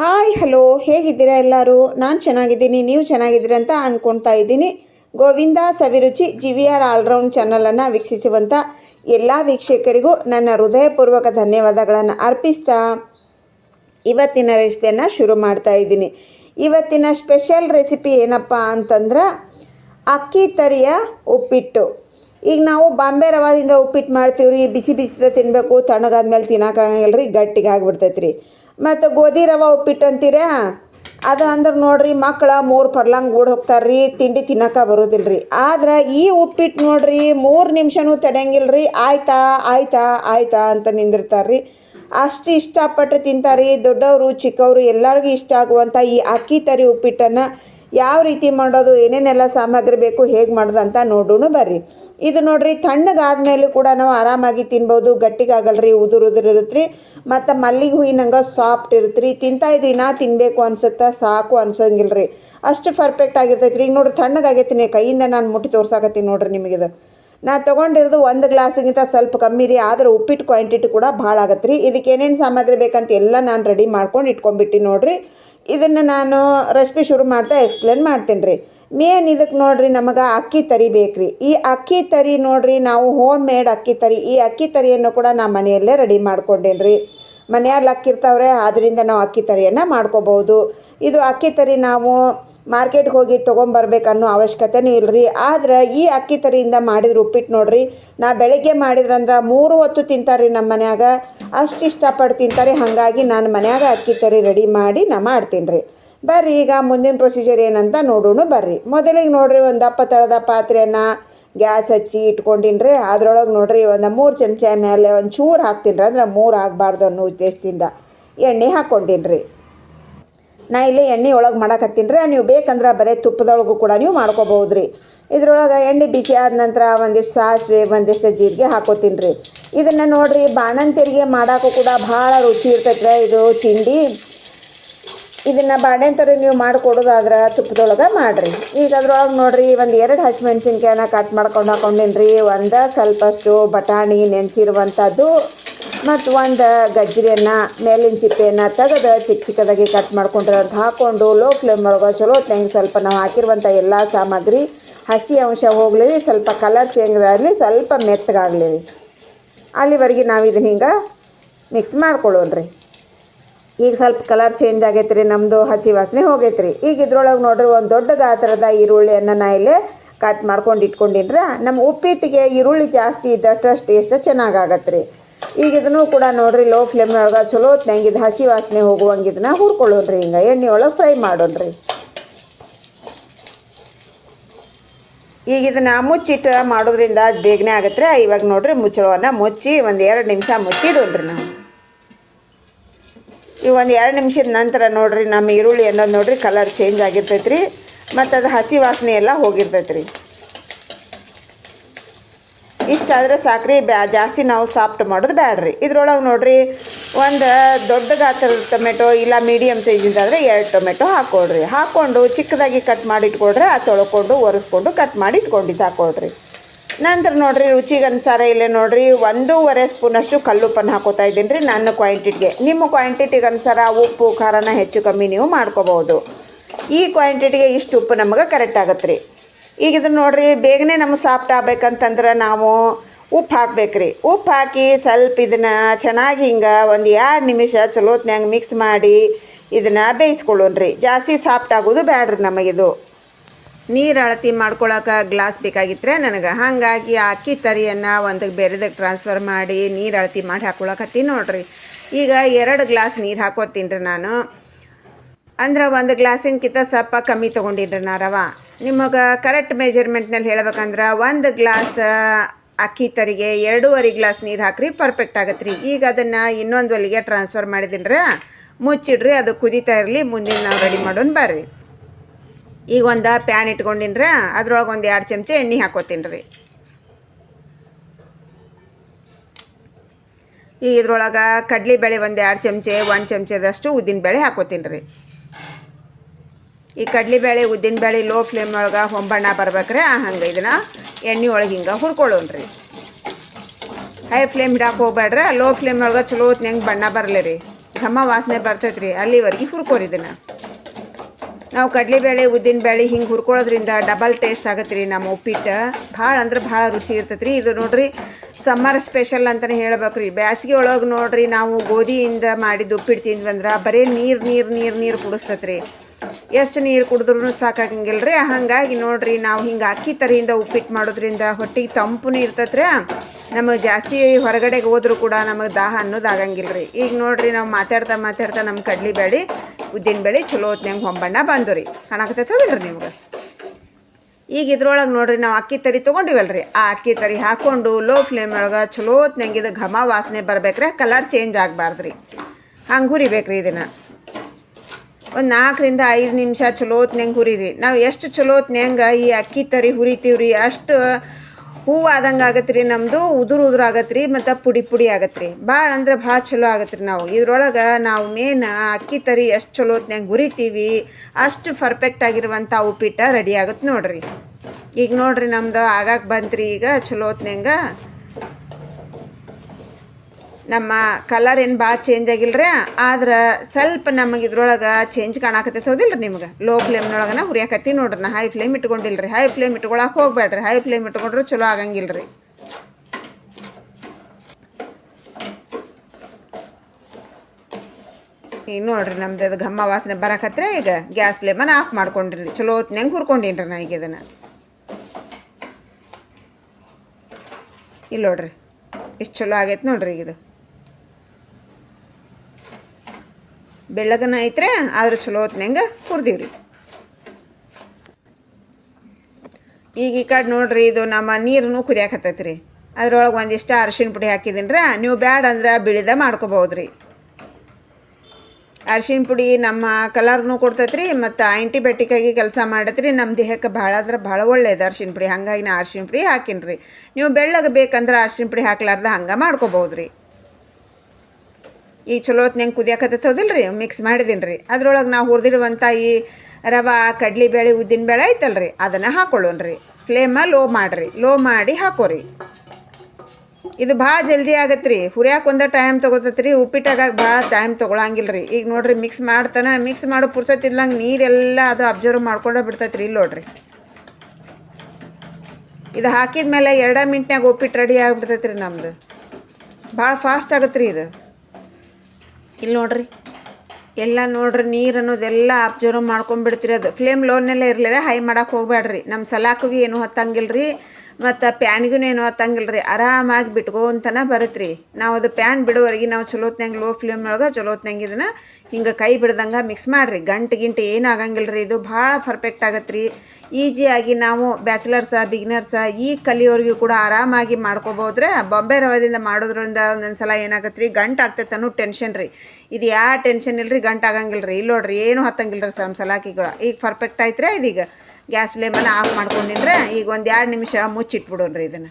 Hi hello ಹೇಗಿದ್ದೀರಾ ಎಲ್ಲರೂ? ನಾನು ಚೆನ್ನಾಗಿದ್ದೀನಿ. ನೀವು ಚೆನ್ನಾಗಿದ್ದೀರ ಅಂತ ಅಂದ್ಕೊಳ್ತಾ ಇದ್ದೀನಿ. Govinda Saviruchi G V R all round ಚಾನಲನ್ನು ವೀಕ್ಷಿಸುವಂಥ ಎಲ್ಲ ವೀಕ್ಷಕರಿಗೂ ನನ್ನ ಹೃದಯಪೂರ್ವಕ ಧನ್ಯವಾದಗಳನ್ನು ಅರ್ಪಿಸ್ತಾ ಇವತ್ತಿನ ರೆಸಿಪಿಯನ್ನು ಶುರು ಮಾಡ್ತಾ ಇದ್ದೀನಿ. ಇವತ್ತಿನ ಸ್ಪೆಷಲ್ ರೆಸಿಪಿ ಏನಪ್ಪ ಅಂತಂದ್ರೆ ಅಕ್ಕಿ ತರಿಯ ಉಪ್ಪಿಟ್ಟು. ಈಗ ನಾವು ಬಾಂಬೆ ರವಾದಿಂದ ಉಪ್ಪಿಟ್ಟು ಮಾಡ್ತೀವಿ ರೀ ಬಿಸಿ ಬಿಸಿದ ತಿನ್ನಬೇಕು ತಣ್ಣಗಾದ್ಮೇಲೆ ತಿನ್ನೋಕ್ಕಾಗಲ್ಲ ರೀ ಗಟ್ಟಿಗೆ ಆಗ್ಬಿಡ್ತೈತೆ ರೀ ಮತ್ತು ಗೋಧಿ ರವೆ ಉಪ್ಪಿಟ್ಟು ಅಂತೀರಾ? ಅದು ಅಂದ್ರೆ ನೋಡ್ರಿ ಮಕ್ಕಳ ಮೂರು ಪರ್ಲಂಗ್ ಓಡ್ ಹೋಗ್ತಾರೆ ರೀ ತಿಂಡಿ ತಿನ್ನಕ ಬರೋದಿಲ್ಲ ರೀ ಆದ್ರೆ ಈ ಉಪ್ಪಿಟ್ಟು ನೋಡ್ರಿ ಮೂರು ನಿಮಿಷನೂ ತಡೆಯಂಗಿಲ್ಲ ರೀ ಆಯ್ತಾ ಆಯ್ತಾ ಆಯ್ತಾ ಅಂತ ನಿಂದಿರ್ತಾರೆ ರೀ ಅಷ್ಟು ಇಷ್ಟಪಟ್ಟು ತಿಂತಾರೆ ದೊಡ್ಡವರು, ಚಿಕ್ಕವರು ಎಲ್ಲರಿಗೂ ಇಷ್ಟ ಆಗುವಂಥ ಈ ಅಕ್ಕಿ ತರಿ ಉಪ್ಪಿಟ್ಟನ್ನು. ಯಾವ ರೀತಿ ಮಾಡೋದು, ಏನೇನೆಲ್ಲ ಸಾಮಗ್ರಿ ಬೇಕು, ಹೇಗೆ ಮಾಡೋದು ಅಂತ ನೋಡೋಣ ಬರ್ರಿ. ಇದು ನೋಡ್ರಿ, ತಣ್ಣಗಾದ್ಮೇಲೆ ಕೂಡ ನಾವು ಆರಾಮಾಗಿ ತಿನ್ಬೋದು, ಗಟ್ಟಿಗಾಗಲ್ರಿ ಉದುರು ಉದುರು ಇರುತ್ತೆ ರೀ ಮತ್ತು ಮಲ್ಲಿಗೆ ಹೂವಿನಂಗೆ ಸಾಫ್ಟ್ ಇರುತ್ತೆ ರೀ ತಿಂತಾ ಇದ್ರಿ, ನಾ ತಿನ್ನಬೇಕು ಅನ್ಸುತ್ತೆ, ಸಾಕು ಅನ್ಸೋಂಗಿಲ್ಲ ರೀ ಅಷ್ಟು ಪರ್ಫೆಕ್ಟ್ ಆಗಿರ್ತೈತೆ ರೀ ಈಗ ನೋಡ್ರಿ ತಣ್ಣಗಾಗೈತಿನಿ ಕೈಯಿಂದ ನಾನು ಮುಟ್ಟಿ ತೋರ್ಸಾಕತ್ತೀನಿ ನೋಡ್ರಿ ನಿಮಗಿದು. ನಾ ತೊಗೊಂಡಿರೋದು ಒಂದು ಗ್ಲಾಸಿಗಿಂತ ಸ್ವಲ್ಪ ಕಮ್ಮಿ ರೀ, ಆದ್ರೆ ಉಪ್ಪಿಟ್ಟು ಕ್ವಾಂಟಿಟಿ ಕೂಡ ಭಾಳ ಆಗತ್ತೆ ರೀ ಇದಕ್ಕೆ ಏನೇನು ಸಾಮಗ್ರಿ ಬೇಕಂತ ಎಲ್ಲ ನಾನು ರೆಡಿ ಮಾಡ್ಕೊಂಡು ಇಟ್ಕೊಂಡ್ಬಿಟ್ಟು ನೋಡ್ರಿ. ಇದನ್ನು ನಾನು ರೆಸಿಪಿ ಶುರು ಮಾಡ್ತಾ ಎಕ್ಸ್ಪ್ಲೇನ್ ಮಾಡ್ತೀನಿ ರೀ. ಮೇನ್ ಇದಕ್ಕೆ ನೋಡ್ರಿ ನಮಗೆ ಅಕ್ಕಿ ತರಿ ಬೇಕ್ರಿ. ಈ ಅಕ್ಕಿ ತರಿ ನೋಡ್ರಿ ನಾವು ಹೋಮ್ ಮೇಡ್ ಅಕ್ಕಿ ತರಿ. ಈ ಅಕ್ಕಿ ತರಿಯನ್ನು ಕೂಡ ನಾ ಮನೆಯಲ್ಲೇ ರೆಡಿ ಮಾಡ್ಕೊಂಡೇನಿ ರೀ. ಮನೆಯಲ್ಲಿ ಅಕ್ಕಿ ಇರ್ತಾವ್ರೆ ಅದರಿಂದ ನಾವು ಅಕ್ಕಿ ತರಿಯನ್ನು ಮಾಡ್ಕೋಬೋದು ಇದು ಅಕ್ಕಿ ತರಿ ನಾವು ಮಾರ್ಕೆಟ್ಗೆ ಹೋಗಿ ತೊಗೊಂಬರ್ಬೇಕು ಅನ್ನೋ ಅವಶ್ಯಕತೆನೂ ಇಲ್ಲ ರೀ ಆದ್ರೆ ಈ ಅಕ್ಕಿ ತರಿಯಿಂದ ಮಾಡಿದ್ರೆ ಉಪ್ಪಿಟ್ಟು ನೋಡ್ರಿ, ನಾ ಬೆಳಗ್ಗೆ ಮಾಡಿದ್ರಂದ್ರೆ ಮೂರು ಹೊತ್ತು ತಿಂತಾರೆ ರೀ ನಮ್ಮ ಮನ್ಯಾಗ. ಅಷ್ಟು ಇಷ್ಟಪಟ್ಟು ತಿಂತಾರೆ, ಹಾಗಾಗಿ ನಾನು ಮನ್ಯಾಗ ಅಕ್ಕಿ ತರಿ ರೆಡಿ ಮಾಡಿ ನಾ ಮಾಡ್ತೀನಿ ರೀ ಬರ್ರಿ ಈಗ ಮುಂದಿನ ಪ್ರೊಸೀಜರ್ ಏನಂತ ನೋಡೋಣ ಬರ್ರಿ. ಮೊದಲಿಗೆ ನೋಡ್ರಿ ಒಂದು ದಪ್ಪ ತಳದ ಪಾತ್ರೆಯನ್ನು ಗ್ಯಾಸ್ ಹಚ್ಚಿ ಇಟ್ಕೊಂಡಿನಿ ರೀ ಅದ್ರೊಳಗೆ ನೋಡ್ರಿ ಒಂದು ಮೂರು ಚಮಚ ಮೇಲೆ ಒಂದು ಚೂರು ಹಾಕ್ತೀನಿ ರೀ ಅಂದ್ರೆ ಮೂರು ಆಗಬಾರ್ದು ಅನ್ನೋ ಉದ್ದೇಶದಿಂದ ಎಣ್ಣೆ ಹಾಕ್ಕೊಂಡಿನಿ ರೀ ನಾ ಇಲ್ಲಿ ಎಣ್ಣೆ ಒಳಗೆ ಮಾಡಕತ್ತೀನಿ ರೀ. ನೀವು ಬೇಕಂದ್ರೆ ಬರೀ ತುಪ್ಪದೊಳಗೂ ಕೂಡ ನೀವು ಮಾಡ್ಕೋಬಹುದು ರೀ ಇದ್ರೊಳಗೆ ಎಣ್ಣೆ ಬಿಸಿ ಆದ ನಂತರ ಒಂದಿಷ್ಟು ಸಾಸಿವೆ, ಒಂದಿಷ್ಟು ಜೀರಿಗೆ ಹಾಕೋತೀನಿ ರೀ. ಇದನ್ನು ನೋಡಿರಿ ಬಾಣಂತಿಯರಿಗೆ ಮಾಡೋಕ್ಕೂ ಕೂಡ ಭಾಳ ರುಚಿ ಇರ್ತೈತೆ ರೀ ಇದು ತಿಂಡಿ. ಇದನ್ನು ಬಾಣಂತರಿ ನೀವು ಮಾಡಿಕೊಡೋದಾದ್ರೆ ತುಪ್ಪದೊಳಗೆ ಮಾಡಿರಿ. ಈಗ ಅದ್ರೊಳಗೆ ನೋಡಿರಿ, ಒಂದು ಎರಡು ಹಸಿಮೆಣ್ಸಿನ್ಕಾಯನ್ನ ಕಟ್ ಮಾಡ್ಕೊಂಡು ಹಾಕೊಂಡಿನಿ ರೀ ಒಂದು ಸ್ವಲ್ಪಷ್ಟು ಬಟಾಣಿ ನೆನೆಸಿರುವಂಥದ್ದು ಮತ್ತು ಒಂದು ಗಜ್ಜರಿಯನ್ನು, ಮೇಲಿನ ಚಿಪ್ಪೆಯನ್ನು ತೆಗೆದು ಚಿಕ್ಕ ಚಿಕ್ಕದಾಗಿ ಕಟ್ ಮಾಡ್ಕೊಂಡಿರೋದು ಹಾಕ್ಕೊಂಡು ಲೋ ಫ್ಲೇಮ್ ಒಳಗೆ ಚಲೋ ತೆಂಗ್ ಸ್ವಲ್ಪ ನಾವು ಹಾಕಿರುವಂಥ ಎಲ್ಲ ಸಾಮಗ್ರಿ, ಹಸಿ ಅಂಶ ಹೋಗ್ಲಿವಿ, ಸ್ವಲ್ಪ ಕಲರ್ ಚೇಂಜ್ ಆಗಲಿ, ಸ್ವಲ್ಪ ಮೆತ್ತಗಾಗ್ಲಿ ಅಲ್ಲಿವರೆಗೆ ನಾವು ಇದನ್ನ ಹಿಂಗೆ ಮಿಕ್ಸ್ ಮಾಡ್ಕೊಳ್ಳೋಣ ರೀ ಈಗ ಸ್ವಲ್ಪ ಕಲರ್ ಚೇಂಜ್ ಆಗೈತೆ ರೀ ನಮ್ಮದು ಹಸಿ ವಾಸನೆ ಹೋಗೈತೆ ರೀ ಈಗ ಇದ್ರೊಳಗೆ ನೋಡ್ರಿ ಒಂದು ದೊಡ್ಡ ಗಾತ್ರದ ಈರುಳ್ಳಿಯನ್ನು ನಾ ಇಲ್ಲೇ ಕಟ್ ಮಾಡ್ಕೊಂಡು ಇಟ್ಕೊಂಡಿನ್ರ. ನಮ್ಮ ಉಪ್ಪಿಟ್ಟಿಗೆ ಈರುಳ್ಳಿ ಜಾಸ್ತಿ ಇದ್ದಷ್ಟು ಎಷ್ಟು ಚೆನ್ನಾಗಾಗತ್ತೆ ರೀ ಈಗ ಇದನ್ನು ಕೂಡ ನೋಡ್ರಿ ಲೋ ಫ್ಲೇಮ್ನೊಳಗೆ ಚಲೋ ಹೊತ್ನಂಗೆ ಹಸಿ ವಾಸನೆ ಹೋಗುವಂಗೆ ಇದನ್ನ ಹುರ್ಕೊಳ್ಳೋಣ್ರಿ ಹಿಂಗೆ. ಎಣ್ಣೆ ಒಳಗೆ ಫ್ರೈ ಮಾಡೋಣ್ರಿ. ಈಗ ಇದನ್ನು ಮುಚ್ಚಿಟ್ಟು ಮಾಡೋದ್ರಿಂದ ಬೇಗನೆ ಆಗತ್ತೆ ಇವಾಗ ನೋಡ್ರಿ ಮುಚ್ಚಳವನ್ನು ಮುಚ್ಚಿ ಒಂದು ಎರಡು ನಿಮಿಷ ಮುಚ್ಚಿಡೋಣ್ರಿ ನಾವು. ಈ ಒಂದು ಎರಡು ನಿಮಿಷದ ನಂತರ ನೋಡ್ರಿ, ನಮ್ಮ ಈರುಳ್ಳಿ ಅನ್ನೋದು ನೋಡ್ರಿ ಕಲರ್ ಚೇಂಜ್ ಆಗಿರ್ತೈತೆ ರೀ ಮತ್ತು ಅದು ಹಸಿ ವಾಸನೆ ಎಲ್ಲ ಹೋಗಿರ್ತೈತೆ ರೀ ಇಷ್ಟಾದರೆ ಸಾಕ್ರಿ, ಬ್ಯಾ, ಜಾಸ್ತಿ ನಾವು ಸಾಫ್ಟ್ ಮಾಡೋದು ಬ್ಯಾಡ್ರಿ. ಇದ್ರೊಳಗೆ ನೋಡ್ರಿ, ಒಂದು ದೊಡ್ಡ ಗಾತ್ರದ ಟೊಮೆಟೊ ಇಲ್ಲ ಮೀಡಿಯಮ್ ಸೈಜಿಂದಾದರೆ ಎರಡು ಟೊಮೆಟೊ ಹಾಕ್ಕೊಡ್ರಿ ಹಾಕ್ಕೊಂಡು ಚಿಕ್ಕದಾಗಿ ಕಟ್ ಮಾಡಿ ಇಟ್ಕೊಳ್ರಿ ಅದು ತೊಳ್ಕೊಂಡು ಒರೆಸ್ಕೊಂಡು ಕಟ್ ಮಾಡಿ ಇಟ್ಕೊಂಡಿದ್ದು ಹಾಕ್ಕೊಳ್ರಿ ನಂತರ ನೋಡ್ರಿ, ರುಚಿಗೆ ಅನುಸಾರ ಇಲ್ಲೇ ನೋಡ್ರಿ, ಒಂದೂವರೆ ಸ್ಪೂನಷ್ಟು ಕಲ್ಲುಪ್ಪನ್ನು ಹಾಕೋತಾ ಇದ್ದೀನಿ ರೀ ನನ್ನ ಕ್ವಾಂಟಿಟಿಗೆ ನಿಮ್ಮ ಕ್ವಾಂಟಿಟಿಗೆ ಅನುಸಾರ ಉಪ್ಪು, ಖಾರನ ಹೆಚ್ಚು ಕಮ್ಮಿ ನೀವು ಮಾಡ್ಕೋಬೋದು. ಈ ಕ್ವಾಂಟಿಟಿಗೆ ಇಷ್ಟು ಉಪ್ಪು ನಮಗೆ ಕರೆಕ್ಟ್ ಆಗತ್ತೆ ರೀ ಈಗ ಇದನ್ನ ನೋಡ್ರಿ, ಬೇಗನೆ ನಮ್ಗೆ ಸಾಫ್ಟ್ ಆಗ್ಬೇಕಂತಂದ್ರೆ ನಾವು ಉಪ್ಪು ಹಾಕ್ಬೇಕು ರೀ ಉಪ್ಪು ಹಾಕಿ ಸ್ವಲ್ಪ ಇದನ್ನು ಚೆನ್ನಾಗಿ ಹಿಂಗೆ ಒಂದು ಎರಡು ನಿಮಿಷ ಚಲೋತ್ನಾಗ ಮಿಕ್ಸ್ ಮಾಡಿ ಇದನ್ನು ಬೇಯಿಸ್ಕೊಳ್ಳೋಣ್ರಿ. ಜಾಸ್ತಿ ಸಾಫ್ಟ್ ಆಗೋದು ಬ್ಯಾಡ್ರಿ ನಮಗಿದು ನೀರು ಅಳತಿ ಮಾಡ್ಕೊಳಕ್ಕೆ ಗ್ಲಾಸ್ ಬೇಕಾಗಿತ್ತರೆ ನನಗೆ. ಹಾಗಾಗಿ ಅಕ್ಕಿ ತರಿಯನ್ನು ಒಂದು ಬೇರೆದಕ್ಕೆ ಟ್ರಾನ್ಸ್ಫರ್ ಮಾಡಿ ನೀರು ಅಳತಿ ಮಾಡಿ ಹಾಕ್ಕೊಳಕತ್ತೀನಿ ನೋಡ್ರಿ. ಈಗ ಎರಡು ಗ್ಲಾಸ್ ನೀರು ಹಾಕೋತೀನಿ ರೀ ನಾನು. ಅಂದ್ರೆ ಒಂದು ಗ್ಲಾಸಿನಕ್ಕಿಂತ ಸ್ವಲ್ಪ ಕಮ್ಮಿ ತೊಗೊಂಡಿನಿ ನಾ ರವ ನಿಮಗೆ ಕರೆಕ್ಟ್ ಮೆಜರ್ಮೆಂಟ್ನಲ್ಲಿ ಹೇಳ್ಬೇಕಂದ್ರೆ ಒಂದು ಗ್ಲಾಸ್ ಅಕ್ಕಿ ತರಿಗೆ ಎರಡೂವರೆ ಗ್ಲಾಸ್ ನೀರು ಹಾಕ್ರಿ ಪರ್ಫೆಕ್ಟ್ ಆಗತ್ತೆ ರೀ ಈಗ ಅದನ್ನು ಇನ್ನೊಂದು ಒಲಿಗೆ ಟ್ರಾನ್ಸ್ಫರ್ ಮಾಡಿದ್ದೀನಿ ರೀ ಮುಚ್ಚಿಡ್ರಿ, ಅದು ಕುದೀತಾ ಇರಲಿ, ಮುಂದಿನ ನಾವು ರೆಡಿ ಮಾಡೋಣ ಬರ್ರಿ. ಈಗ ಒಂದು ಪ್ಯಾನ್ ಇಟ್ಕೊಂಡಿನ್ರ, ಅದ್ರೊಳಗೆ ಒಂದು ಎರಡು ಚಮಚ ಎಣ್ಣೆ ಹಾಕೋತೀನಿ ರೀ ಈಗ ಇದ್ರೊಳಗೆ ಕಡಲೆಬೇಳೆ ಒಂದು ಎರಡು ಚಮಚೆ, ಒಂದು ಚಮಚದಷ್ಟು ಉದ್ದಿನ ಬೇಳೆ ಹಾಕೋತೀನಿ ರೀ ಈ ಕಡಲೆಬೇಳೆ, ಉದ್ದಿನಬೇಳೆ, ಲೋ ಫ್ಲೇಮ್ ಒಳಗೆ ಹೊಂಬಣ್ಣ ಬರ್ಬೇಕ್ರೆ. ಹಂಗೆ ಇದನ್ನು ಎಣ್ಣೆ ಒಳಗೆ ಹಿಂಗೆ ಹುರ್ಕೊಳ್ಳೋಣ್ರಿ. ಹೈ ಫ್ಲೇಮ್ ಇಡಕ್ಕೆ ಹೋಗ್ಬೇಡ್ರಿ ಲೋ ಫ್ಲೇಮ್ ಒಳಗೆ ಚಲೋ ಹೆಂಗೆ ಬಣ್ಣ ಬರಲಿ ರೀ ಘಮ ವಾಸನೆ ಬರ್ತೈತೆ ರೀ ಅಲ್ಲಿವರೆಗೆ ಹುರ್ಕೋರಿ ಇದನ್ನು. ನಾವು ಕಡಲೆಬೇಳೆ, ಉದ್ದಿನಬೇಳೆ ಹಿಂಗೆ ಹುರ್ಕೊಳ್ಳೋದ್ರಿಂದ ಡಬಲ್ ಟೇಸ್ಟ್ ಆಗತ್ತೆ ರೀ ನಮ್ಮ ಉಪ್ಪಿಟ್ಟು. ಭಾಳ ಅಂದ್ರೆ ಭಾಳ ರುಚಿ ಇರ್ತೈತೆ ರೀ ಇದು ನೋಡ್ರಿ ಸಮ್ಮರ್ ಸ್ಪೆಷಲ್ ಅಂತಲೇ ಹೇಳ್ಬೇಕು ರೀ ಬ್ಯಾಸಿಗೆ ಒಳಗೆ ನೋಡ್ರಿ ನಾವು ಗೋಧಿಯಿಂದ ಮಾಡಿದ್ದು ಉಪ್ಪಿಟ್ಟು ತಿಂದ್ವಂದ್ರೆ ಬರೀ ನೀರು ನೀರು ನೀರು ನೀರು ಕುಡಿಸ್ತೈತೆ ರೀ ಎಷ್ಟು ನೀರು ಕುಡಿದ್ರೂ ಸಾಕಾಗಂಗಿಲ್ಲ ರೀ ಹಾಗಾಗಿ ನೋಡ್ರಿ, ನಾವು ಹಿಂಗೆ ಅಕ್ಕಿ ತರಿಯಿಂದ ಉಪ್ಪಿಟ್ಟು ಮಾಡೋದ್ರಿಂದ ಹೊಟ್ಟೆಗೆ ತಂಪು ರೀ ನಮಗೆ ಜಾಸ್ತಿ ಹೊರಗಡೆಗೆ ಹೋದರೂ ಕೂಡ ನಮಗೆ ದಾಹ ಅನ್ನೋದು ಆಗಂಗಿಲ್ಲ ರೀ ಈಗ ನೋಡ್ರಿ, ನಾವು ಮಾತಾಡ್ತಾ ಮಾತಾಡ್ತಾ ನಮ್ಮ ಕಡ್ಲಿ ಬೇಳೆ ಉದ್ದಿನ ಬೇಳೆ ಚಲೋ ಹೊತ್ತಿನಂಗೆ ಹೊಂಬಣ್ಣ ಬಂದು ರೀ ಕಾಣಕತ್ತೈತದಿಲ್ಲ ರೀ ನಿಮ್ಗೆ? ಈಗ ಇದ್ರೊಳಗೆ ನೋಡ್ರಿ, ನಾವು ಅಕ್ಕಿ ತರಿ ತೊಗೊಂಡಿವಲ್ಲ ರೀ ಆ ಅಕ್ಕಿ ತರಿ ಹಾಕ್ಕೊಂಡು ಲೋ ಫ್ಲೇಮ್ ಒಳಗೆ ಚಲೋ ಹೊತ್ನ್ಯಾಗ ಇದು ಘಮ ವಾಸನೆ ಬರ್ಬೇಕ್ರಿ ಕಲರ್ ಚೇಂಜ್ ಆಗಬಾರ್ದು ರೀ ಹಂಗೆ ಹುರಿಬೇಕ್ರಿ ಇದನ್ನು. ಒಂದು ನಾಲ್ಕರಿಂದ ಐದು ನಿಮಿಷ ಚಲೋ ಹೊತ್ನಂಗೆ ಹುರಿರಿ. ನಾವು ಎಷ್ಟು ಚಲೋ ಹೊತ್ನಂಗೆ ಈ ಅಕ್ಕಿ ತರಿ ಹುರಿತೀವಿ ರೀ ಅಷ್ಟು ಹೂವು ಆದಂಗೆ ಆಗತ್ತೆ ರೀ ನಮ್ಮದು ಉದುರು ಉದುರು ಆಗತ್ತೆ ರೀ ಮತ್ತು ಪುಡಿ ಪುಡಿ ಆಗತ್ತೆ ರೀ ಭಾಳ ಅಂದ್ರೆ ಭಾಳ ಚಲೋ ಆಗತ್ತೆ ರೀ ನಾವು. ಇದ್ರೊಳಗೆ ನಾವು ಮೇನ್ ಅಕ್ಕಿ ತರಿ ಎಷ್ಟು ಚಲೋ ಹೊತ್ನ್ಯಾಗ ಹುರಿತೀವಿ, ಅಷ್ಟು ಪರ್ಫೆಕ್ಟ್ ಆಗಿರುವಂಥ ಉಪ್ಪಿಟ್ಟು ರೆಡಿ ಆಗುತ್ತೆ ನೋಡ್ರಿ. ಈಗ ನೋಡ್ರಿ ನಮ್ದು ಬಂತು ರೀ ಈಗ ಚಲೋ ಹೊತ್ನ್ಯಾಗ ನಮ್ಮ ಕಲರ್ ಏನು ಭಾಳ ಚೇಂಜ್ ಆಗಿಲ್ಲರಿ ಆದ್ರೆ ಸ್ವಲ್ಪ ನಮಗೆ ಇದ್ರೊಳಗೆ ಚೇಂಜ್ ಕಾಣಕತ್ತೈತೆ ಹೌದಿಲ್ಲ ರೀ ನಿಮ್ಗೆ ಲೋ ಫ್ಲೇಮ್ನೊಳಗನ ಹುರಿಯಾಕತ್ತಿ ನೋಡ್ರಿ, ನಾ ಹೈ ಫ್ಲೇಮ್ ಇಟ್ಕೊಂಡಿಲ್ಲ ರೀ ಹೈ ಫ್ಲೇಮ್ ಇಟ್ಕೊಳಕ್ಕೆ ಹೋಗ್ಬೇಡ್ರಿ. ಹೈ ಫ್ಲೇಮ್ ಇಟ್ಕೊಂಡ್ರೆ ಚಲೋ ಆಗಂಗಿಲ್ಲ ರೀ ಈಗ ನೋಡ್ರಿ ನಮ್ದು ಅದು ಘಮ್ಮ ವಾಸನೆ ಬರಕತ್ರೆ ಈಗ. ಗ್ಯಾಸ್ ಫ್ಲೇಮನ್ನು ಆಫ್ ಮಾಡ್ಕೊಂಡ್ರಿ. ಚಲೋ ಹೊತ್ತಿನಂಗೆ ಹುರ್ಕೊಂಡಿನ್ರಿ ನನಗೆ ಇದನ್ನು. ಇಲ್ಲ ನೋಡ್ರಿ ಇಷ್ಟು ಚಲೋ ಆಗೈತೆ ನೋಡ್ರಿ ಈಗ ಇದು. ಬೆಳ್ಳಗನ ಐತ್ರೆ ಆದ್ರೆ ಚಲೋ ಹೊತ್ನ್ಯಾಗ ರೀ ಈಗ ಈ ಕಡೆ ನೋಡ್ರಿ ಇದು ನಮ್ಮ ನೀರನ್ನು ಕುದಿಯಾಕತ್ತೈತಿ ರೀ ಅದ್ರೊಳಗೆ ಒಂದಿಷ್ಟು ಅರಶಿನ ಪುಡಿ ಹಾಕಿದ್ದೀನಿ ರೀ ನೀವು ಬ್ಯಾಡ ಅಂದ್ರೆ ಬಿಳಿದ ಮಾಡ್ಕೋಬೋದು ರೀ ಅರಿಶಿಣ ಪುಡಿ ನಮ್ಮ ಕಲರ್ನು ಕೊಡ್ತೈತೆ ರೀ ಮತ್ತು ಆಂಟಿಬಯೋಟಿಕ್ ಆಗಿ ಕೆಲಸ ಮಾಡತ್ತೆ ರೀ ನಮ್ಮ ದೇಹಕ್ಕೆ ಭಾಳ ಅಂದ್ರೆ ಭಾಳ ಒಳ್ಳೇದು ಅರಶಿನ ಪುಡಿ. ಹಾಗಾಗಿ ನಾ ಅರ್ಶಿನ ಪುಡಿ ಹಾಕಿನ್ರಿ. ನೀವು ಬೆಳ್ಳಗೆ ಬೇಕಂದ್ರೆ ಅರಶಿನ ಪುಡಿ ಹಾಕ್ಲಾರ್ದ ಹಂಗೆ ಮಾಡ್ಕೋಬೋದು ಈ ಚಲೋ ಹೊತ್ನಂಗೆ ಕುದಿಯಾಕತ್ತೈತೆ ಹೌದಿಲ್ಲ ರೀ ಮಿಕ್ಸ್ ಮಾಡಿದ್ದೀನಿ ರೀ ಅದ್ರೊಳಗೆ ನಾವು ಹುರಿದಿರುವಂಥ ಈ ರವೆ ಕಡ್ಲಿಬೇಳೆ ಉದ್ದಿನ ಬೇಳೆ ಐತಲ್ಲ ರೀ ಅದನ್ನು ಹಾಕೊಳ್ಳೋಣ ರೀ ಫ್ಲೇಮ ಲೋ ಮಾಡಿರಿ. ಲೋ ಮಾಡಿ ಹಾಕೋರಿ. ಇದು ಭಾಳ ಜಲ್ದಿ ಆಗತ್ತೆ ರೀ ಹುರಿಯಾಕೆ ಒಂದು ಟೈಮ್ ತೊಗೋತೈತೆ ರೀ ಉಪ್ಪಿಟ್ಟಾಗ ಭಾಳ ಟೈಮ್ ತೊಗೊಳಂಗಿಲ್ಲ ರೀ ಈಗ ನೋಡಿರಿ ಮಿಕ್ಸ್ ಮಾಡ್ತಾನೆ ಮಿಕ್ಸ್ ಮಾಡೋ ಪುರ್ಸತ್ತಿದ್ದಂಗೆ ನೀರೆಲ್ಲ ಅದು ಅಬ್ಸರ್ವ್ ಮಾಡ್ಕೊಂಡೇ ಬಿಡ್ತೈತೆ ರೀ ನೋಡ್ರಿ. ಇದು ಹಾಕಿದ ಮೇಲೆ ಎರಡೇ ಮಿನಿಟ್ನಾಗ ಉಪ್ಪಿಟ್ಟು ರೆಡಿ ಆಗಿಬಿಡ್ತೈತೆ ರೀ ನಮ್ಮದು ಭಾಳ ಫಾಸ್ಟ್ ಆಗತ್ತೆ ರೀ ಇದು. ಇಲ್ಲಿ ನೋಡ್ರಿ. ಎಲ್ಲ ನೋಡ್ರಿ, ನೀರು ಅನ್ನೋದೆಲ್ಲ ಅಬ್ಸರ್ವ್ ಮಾಡ್ಕೊಂಡ್ಬಿಡ್ತೀರಿ ಅದು. ಫ್ಲೇಮ್ ಲೋನೆಲ್ಲ ಇರಲಿಲ್ಲ ಹೈ ಮಾಡಕ್ಕೆ ಹೋಗ್ಬೇಡ್ರಿ ನಮ್ಮ ಸಲಾಕಿಗೆ ಏನು ಹೊತ್ತಂಗಿಲ್ಲ ರೀ ಮತ್ತು ಪ್ಯಾನ್ಗೂ ಏನು ಹತ್ತಂಗಿಲ್ಲ ರೀ ಆರಾಮಾಗಿ ಬಿಟ್ಕೊಂತನ ಬರುತ್ತೆ ರೀ ನಾವು ಅದು ಪ್ಯಾನ್ ಬಿಡೋವರೆಗೆ ನಾವು ಚಲೋತ್ನಂಗೆ ಲೋ ಫ್ಲೇಮ್ ಒಳಗೆ ಚಲೋತ್ನಾಗ ಇದನ್ನು ಹಿಂಗೆ ಕೈ ಬಿಡ್ದಂಗೆ ಮಿಕ್ಸ್ ಮಾಡಿರಿ. ಗಂಟು ಗಿಂಟು ಏನು ಆಗಂಗಿಲ್ಲ ರೀ ಇದು ಭಾಳ ಪರ್ಫೆಕ್ಟ್ ಆಗತ್ತೆ ರೀ ಈಜಿಯಾಗಿ ನಾವು ಬ್ಯಾಚುಲರ್ಸ ಬಿಗ್ನರ್ಸ ಈ ಕಲಿಯೋರಿಗೂ ಕೂಡ ಆರಾಮಾಗಿ ಮಾಡ್ಕೋಬೋದ್ರೆ. ಬಾಂಬೆ ರವದಿಂದ ಮಾಡೋದ್ರಿಂದ ಒಂದೊಂದು ಸಲ ಏನಾಗತ್ತೆ ರೀ ಗಂಟು ಆಗ್ತೈತೆ ಅನ್ನೋ ಟೆನ್ಷನ್ ರೀ. ಇದು ಯಾವ ಟೆನ್ಷನ್ ಇಲ್ಲ ರೀ ಗಂಟು ಆಗಂಗಿಲ್ಲ ರೀ ಇಲ್ಲಿ ನೋಡ್ರಿ, ಏನು ಹತ್ತಂಗಿಲ್ಲ ರೀ ಸಮ್ ಸಲಾಕಿಗಳು ಈಗ ಪರ್ಫೆಕ್ಟ್ ಆಯ್ತು ರೀ ಇದೀಗ ಗ್ಯಾಸ್ ಫ್ಲೇಮನ್ನು ಆಫ್ ಮಾಡ್ಕೊಂಡಿದ್ರೆ ಈಗ ಒಂದು ಎರಡು ನಿಮಿಷ ಮುಚ್ಚಿಟ್ಬಿಡೋಣ್ರಿ ಇದನ್ನು.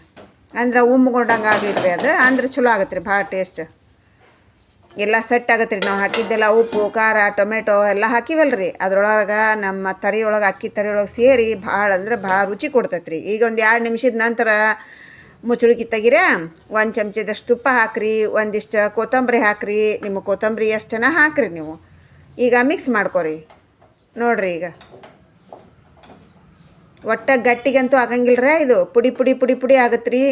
ಅಂದ್ರೆ ಉಮ್ಗೊಂಡಂಗೆ ಆಗಲಿಲ್ಲ ರೀ ಅದು. ಅಂದ್ರೆ ಚಲೋ ಆಗತ್ತೆ ರೀ ಭಾಳ ಟೇಸ್ಟ್ ಎಲ್ಲ ಸೆಟ್ ಆಗತ್ತೆ ರೀ ನಾವು ಹಾಕಿದ್ದೆಲ್ಲ ಉಪ್ಪು, ಖಾರ, ಟೊಮೆಟೊ ಎಲ್ಲ ಹಾಕಿವಲ್ಲ ರೀ ಅದ್ರೊಳಗೆ ನಮ್ಮ ತರಿಯೊಳಗೆ, ಅಕ್ಕಿ ತರಿಯೊಳಗೆ ಸೇರಿ ಭಾಳ ಅಂದ್ರೆ ಭಾಳ ರುಚಿ ಕೊಡ್ತೈತ್ರಿ. ಈಗ ಒಂದು ಎರಡು ನಿಮಿಷದ ನಂತರ ಮುಚ್ಚಳಿಕೆ ತೆಗಿರ, ಒಂದು ಚಮಚದಷ್ಟು ತುಪ್ಪ ಹಾಕ್ರಿ, ಒಂದಿಷ್ಟು ಕೊತ್ತಂಬರಿ ಹಾಕ್ರಿ. ನಿಮ್ಮ ಕೊತ್ತಂಬರಿ ಎಷ್ಟನ ಹಾಕ್ರಿ ನೀವು. ಈಗ ಮಿಕ್ಸ್ ಮಾಡ್ಕೊರಿ. ನೋಡ್ರಿ ಈಗ. ಒಟ್ಟ ಗಟ್ಟಿಗಂತೂ ಆಗಂಗಿಲ್ಲ ರೀ ಇದು? ಪುಡಿ ಪುಡಿ ಪುಡಿ ಪುಡಿ ಆಗತ್ತೆ ರೀ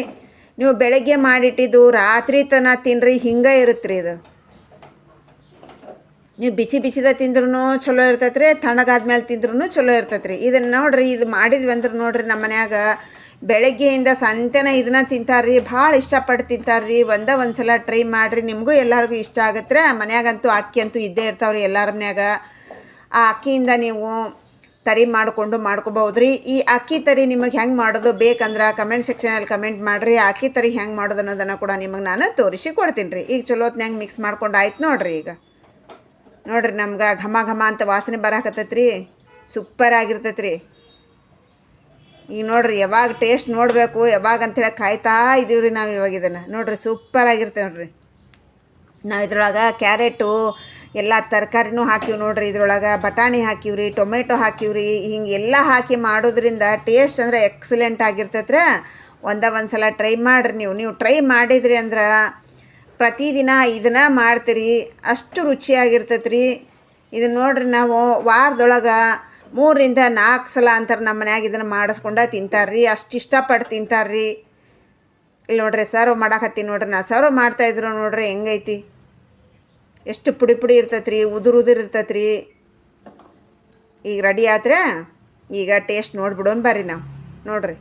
ನೀವು ಬೆಳಗ್ಗೆ ಮಾಡಿಟ್ಟಿದ್ದು ರಾತ್ರಿ ತನ ತಿನ್ರಿ, ಹಿಂಗೆ ಇರುತ್ತೆ ರೀ ಇದು. ನೀವು ಬಿಸಿ ಬಿಸಿದ ತಿಂದ್ರೂ ಚಲೋ ಇರ್ತೈತೆ ರೀ ತಣ್ಣಗಾದ್ಮೇಲೆ ತಿಂದ್ರೂ ಚಲೋ ಇರ್ತೈತೆ ರೀ ಇದನ್ನು ನೋಡ್ರಿ, ಇದು ಮಾಡಿದ್ವಿ ಅಂದ್ರೆ ನೋಡ್ರಿ ನಮ್ಮ ಮನ್ಯಾಗ. ಬೆಳಗ್ಗೆಯಿಂದ ಸಂತೆನ ಇದನ್ನ ತಿಂತಾರ್ರಿ, ಭಾಳ ಇಷ್ಟಪಟ್ಟು ತಿಂತಾರ್ರಿ. ಒಂದೇ ಒಂದು ಸಲ ಟ್ರೈ ಮಾಡಿರಿ, ನಿಮಗೂ ಎಲ್ಲರಿಗೂ ಇಷ್ಟ ಆಗತ್ತೆ ಮನ್ಯಾಗಂತೂ ಅಕ್ಕಿ ಅಂತೂ ಇದ್ದೇ ಇರ್ತಾವ್ರಿ ಎಲ್ಲರ ಮನ್ಯಾಗ. ಆ ಅಕ್ಕಿಯಿಂದ ನೀವು ತರಿ ಮಾಡಿಕೊಂಡು ಮಾಡ್ಕೋಬಹುದು ರೀ ಈ ಅಕ್ಕಿ ತರಿ ನಿಮಗೆ ಹೆಂಗೆ ಮಾಡೋದು ಬೇಕಂದ್ರೆ ಕಮೆಂಟ್ ಸೆಕ್ಷನಲ್ಲಿ ಕಮೆಂಟ್ ಮಾಡಿರಿ. ಅಕ್ಕಿ ತರಿ ಹೆಂಗೆ ಮಾಡೋದು ಅನ್ನೋದನ್ನು ಕೂಡ ನಿಮಗೆ ನಾನು ತೋರಿಸಿ ಕೊಡ್ತೀನಿ ರೀ ಈಗ ಚಲೋ ಹೊತ್ನ್ಯಾಗ ಮಿಕ್ಸ್ ಮಾಡ್ಕೊಂಡು ಆಯ್ತು ನೋಡಿರಿ ಈಗ. ನೋಡ್ರಿ ನಮ್ಗೆ ಘಮ ಘಮ ಅಂತ ವಾಸನೆ ಬರಾಕತ್ತೈತ್ರಿ. ಸೂಪರ್ ಆಗಿರ್ತೈತೆ ರೀ ಈಗ ನೋಡ್ರಿ ಯಾವಾಗ ಟೇಸ್ಟ್ ನೋಡಬೇಕು, ಯಾವಾಗ ಅಂತೇಳಿ ಕಾಯ್ತಾ ಇದೀವಿ ರೀ ನಾವು ಇವಾಗ ಇದನ್ನು. ನೋಡ್ರಿ ಸೂಪರ್ ಆಗಿರ್ತೇವೆ ನೋಡ್ರಿ ನಾವು ಇದ್ರೊಳಗೆ ಕ್ಯಾರೆಟು ಎಲ್ಲ ತರಕಾರಿನೂ ಹಾಕಿವಿ ನೋಡ್ರಿ ಇದ್ರೊಳಗೆ, ಬಟಾಣಿ ಹಾಕಿವ್ರಿ ಟೊಮೆಟೊ ಹಾಕಿವ್ರಿ ಹಿಂಗೆ ಎಲ್ಲ ಹಾಕಿ ಮಾಡೋದ್ರಿಂದ ಟೇಸ್ಟ್ ಅಂದ್ರೆ ಎಕ್ಸಲೆಂಟ್ ಆಗಿರ್ತೈತ್ರ. ಒಂದ ಒಂದು ಸಲ ಟ್ರೈ ಮಾಡಿರಿ ನೀವು. ನೀವು ಟ್ರೈ ಮಾಡಿದ್ರಿ ಅಂದ್ರೆ ಪ್ರತಿದಿನ ಇದನ್ನ ಮಾಡ್ತೀರಿ. ಅಷ್ಟು ರುಚಿಯಾಗಿರ್ತೈತ್ರಿ. ಇದನ್ನ ನೋಡ್ರಿ ನಾವು ವಾರದೊಳಗೆ ಮೂರರಿಂದ ನಾಲ್ಕು ಸಲ ಅಂತಾರೆ ನಮ್ಮ ಮನ್ಯಾಗ ಇದನ್ನು ಮಾಡಿಸ್ಕೊಂಡ ತಿಂತಾರ್ರಿ. ಅಷ್ಟು ಇಷ್ಟಪಟ್ಟು ತಿಂತಾರ್ರಿ. ಇಲ್ಲಿ ನೋಡ್ರಿ ಸರ್ವ್ ಮಾಡಾಕತ್ತೀನಿ ನೋಡ್ರಿ. ನಾ ಸರ್ವ್ ಮಾಡ್ತಾಯಿದ್ರು ನೋಡ್ರಿ ಹೆಂಗೈತಿ. ಎಷ್ಟು ಪುಡಿ ಪುಡಿ ಇರ್ತೈತೆ ರೀ ಉದುರು ಉದುರು ಇರ್ತೈತೆ ರೀ ಈಗ ರೆಡಿ ಆದ್ರೆ ಈಗ ಟೇಸ್ಟ್ ನೋಡ್ಬಿಡೋಣ ಬರ್ರಿ ನಾವು. ನೋಡ್ರಿ.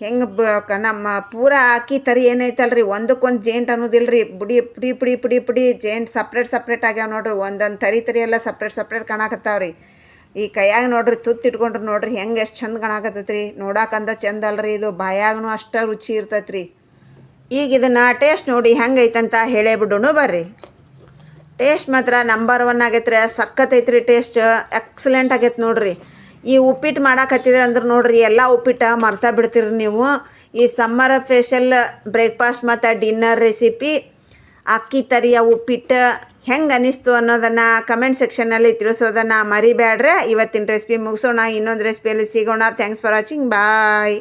ಹೆಂಗೆ ಬ ನಮ್ಮ ಪೂರ ಅಕ್ಕಿ ತರಿ ಏನೈತಲ್ರಿ, ಒಂದಕ್ಕೊಂದು ಜೇಂಟ್ ಅನ್ನೋದಿಲ್ಲರಿ ಬುಡಿ ಪುಡಿ ಪುಡಿ ಪುಡಿ ಪುಡಿ ಜೇಂಟ್ ಸಪ್ರೇಟ್ ಸಪ್ರೇಟ್ ಆಗ್ಯಾವ ನೋಡ್ರಿ. ಒಂದೊಂದು ತರಿ ತರಿ ಎಲ್ಲ ಸಪ್ರೇಟ್ ಸಪ್ರೇಟ್ ಕಾಣಕತ್ತಾವ್ರಿ. ಈ ಕೈಯಾಗ ನೋಡ್ರಿ, ತುತ್ತು ಇಟ್ಕೊಂಡ್ರಿ ನೋಡ್ರಿ ಹೆಂಗೆ ಎಷ್ಟು ಚಂದ ಕಾಣಕತ್ತೈತ್ರಿ. ನೋಡಾಕಂದ ಚಂದ ಅಲ್ರಿ ಇದು, ಬಾಯಾಗನು ಅಷ್ಟ ರುಚಿ ಇರ್ತೈತ್ರಿ. ಈಗ ಇದನ್ನು ಟೇಸ್ಟ್ ನೋಡಿ ಹೆಂಗೈತಂತ ಹೇಳೇ ಬಿಡೋಣ ಬರ್ರಿ. ಟೇಸ್ಟ್ ಮಾತ್ರ ನಂಬರ್ ಒನ್ ಆಗೈತ್ರಿ ರೀ ಟೇಸ್ಟ್ ಎಕ್ಸಲೆಂಟ್ ಆಗೈತೆ ನೋಡ್ರಿ. ಈ ಉಪ್ಪಿಟ್ಟು ಮಾಡಾಕತ್ತಿದ್ರೆ ಅಂದ್ರೆ ನೋಡ್ರಿ, ಎಲ್ಲ ಉಪ್ಪಿಟ್ಟು ಮರ್ತಾ ಬಿಡ್ತೀರಿ ನೀವು. ಈ ಸಮ್ಮರ್ ಸ್ಪೆಷಲ್ ಬ್ರೇಕ್ಫಾಸ್ಟ್ ಮತ್ತು ಡಿನ್ನರ್ ರೆಸಿಪಿ ಅಕ್ಕಿ ತರಿಯ ಉಪ್ಪಿಟ್ಟು ಹೆಂಗೆ ಅನ್ನಿಸ್ತು ಅನ್ನೋದನ್ನು ಕಮೆಂಟ್ ಸೆಕ್ಷನಲ್ಲಿ ತಿಳಿಸೋದನ್ನು ಮರಿಬೇಡ್ರೆ ಇವತ್ತಿನ ರೆಸಿಪಿ ಮುಗಿಸೋಣ, ಇನ್ನೊಂದು ರೆಸಿಪಿಯಲ್ಲಿ ಸಿಗೋಣ. Thanks for watching bye